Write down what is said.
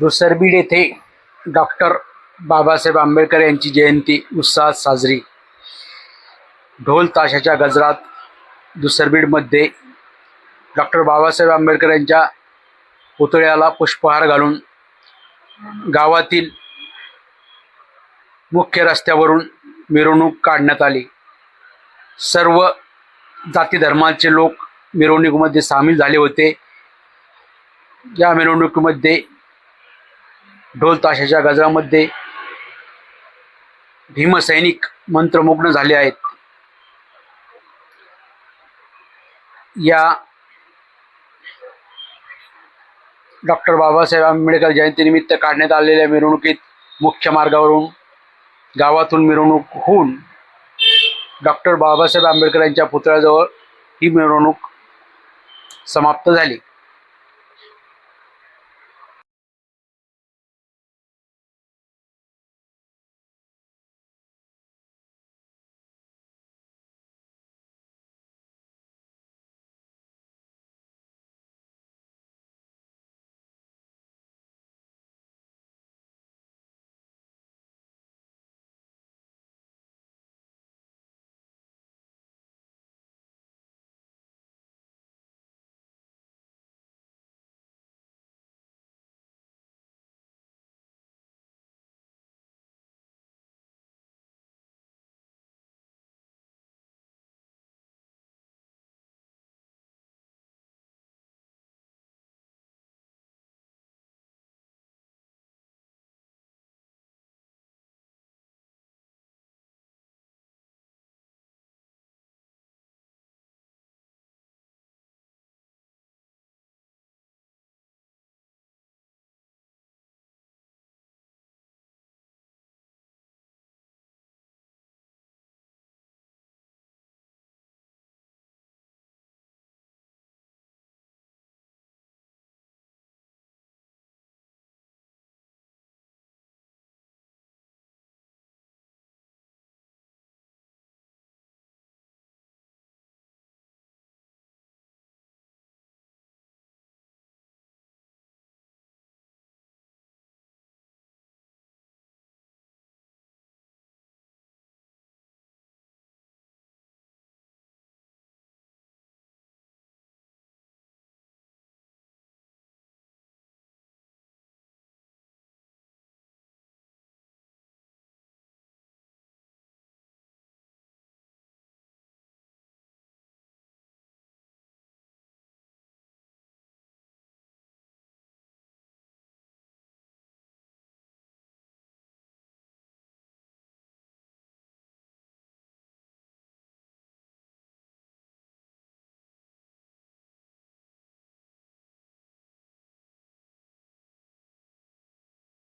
दुसरबीड येथे डॉक्टर आंबेडकर जयंती उत्साहात साजरी. ढोल ताशाच्या गजरात दुसरबीडमध्ये डॉक्टर बाबासाहेब आंबेडकर यांच्या पुतळ्याला पुष्पहार घालून गावातील मुख्य रस्त्यावरून मिरवणूक काढण्यात आली. सर्व जाती धर्माचे लोक मिरवणुकीमध्ये सामील झाले होते. या मिरवणुकीमध्ये ढोल ताशाच्या गजरामध्ये भीमसैनिक मंत्रमुग्न झाले आहेत. या डॉक्टर बाबासाहेब आंबेडकर जयंतीनिमित्त काढण्यात आलेल्या मिरवणुकीत मुख्य मार्गावरून गावातून मिरवणूक होऊन डॉक्टर बाबासाहेब आंबेडकर यांच्या पुतळ्याजवळ ही मिरवणूक समाप्त झाली.